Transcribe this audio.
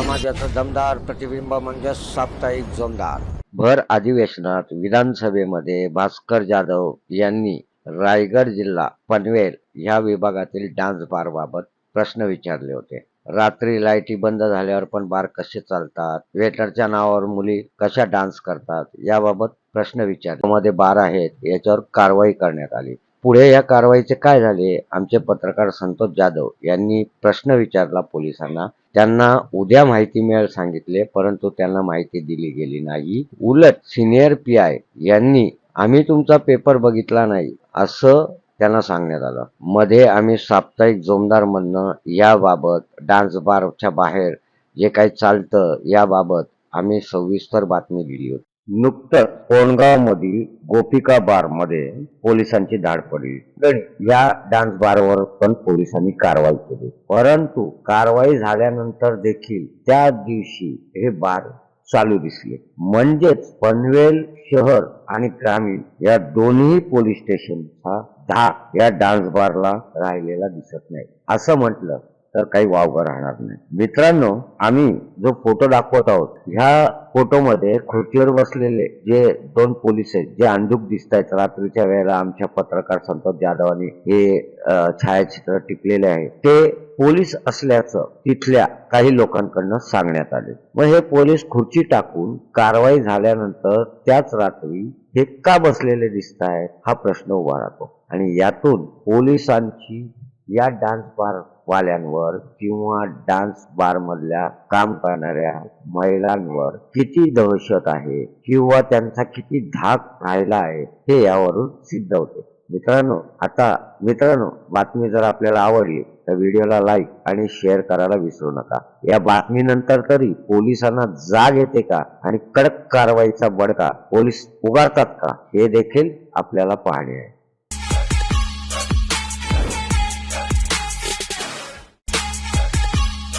समाजाचं दमदार प्रतिबिंब म्हणजे साप्ताहिक जोमदार. भर अधिवेशनात विधानसभेमध्ये भास्कर जाधव यांनी रायगड जिल्हा पनवेल ह्या विभागातील डान्स बार बाबत प्रश्न विचारले होते. रात्री लाईटी बंद झाल्यावर पण बार कसे चालतात? वेटरच्या नावावर मुली कशा डान्स करतात? याबाबत प्रश्न विचारले. मध्ये बार आहेत याच्यावर कारवाई करण्यात आली. पुढे या कारवाईचे काय झाले आमचे पत्रकार संतोष जाधव यांनी प्रश्न विचारला पोलिसांना. त्यांना उद्या माहिती मिळेल सांगितले परंतु त्यांना माहिती दिली गेली नाही. उलट सिनियर पी आय यांनी आम्ही तुमचा पेपर बघितला नाही असं त्यांना सांगण्यात आलं. मध्ये आम्ही साप्ताहिक जोमदार म्हणणं याबाबत डान्स बारच्या बाहेर जे काही चालतं याबाबत आम्ही सविस्तर बातमी दिली होती. नुकतंच कोणगाव मधील गोपिका बारमध्ये पोलिसांची धाड पडली. या डान्स बारवर पण पोलिसांनी कारवाई केली. परंतु कारवाई झाल्यानंतर देखील त्या दिवशी हे बार चालू दिसले. म्हणजेच पनवेल शहर आणि ग्रामीण या दोन्ही पोलीस स्टेशनचा धाक या डान्स बारला राहिलेला दिसत नाही. असं म्हटलं तर काही वाव राहणार नाही. मित्रांनो आम्ही जो फोटो दाखवत आहोत ह्या फोटोमध्ये खुर्चीवर बसलेले जे दोन पोलीस आहेत जे अंधुक दिसत आहेत रात्रीच्या वेळेला आमच्या पत्रकार संतोष जाधवांनी हे छायाचित्र टिपलेले आहे ते पोलीस असल्याचं तिथल्या काही लोकांकडनं सांगण्यात आले. मग हे पोलीस खुर्ची टाकून कारवाई झाल्यानंतर त्याच रात्री हे का बसलेले दिसत आहेत हा प्रश्न उभा राहतो. आणि यातून पोलिसांची या डान्स बार वाल्यांवर किंवा डान्स बार मधल्या काम करणाऱ्या महिलांवर किती दहशत आहे किंवा त्यांचा किती धाक राहिला आहे हे यावरून सिद्ध होते. मित्रांनो आता मित्रांनो बातमी जर आपल्याला आवडली तर व्हिडिओला लाईक आणि शेअर करायला विसरू नका. या बातमीनंतर तरी पोलिसांना जाग येते का आणि कडक कारवाईचा बडका पोलीस उगारतात का हे देखील आपल्याला पाहणे आहे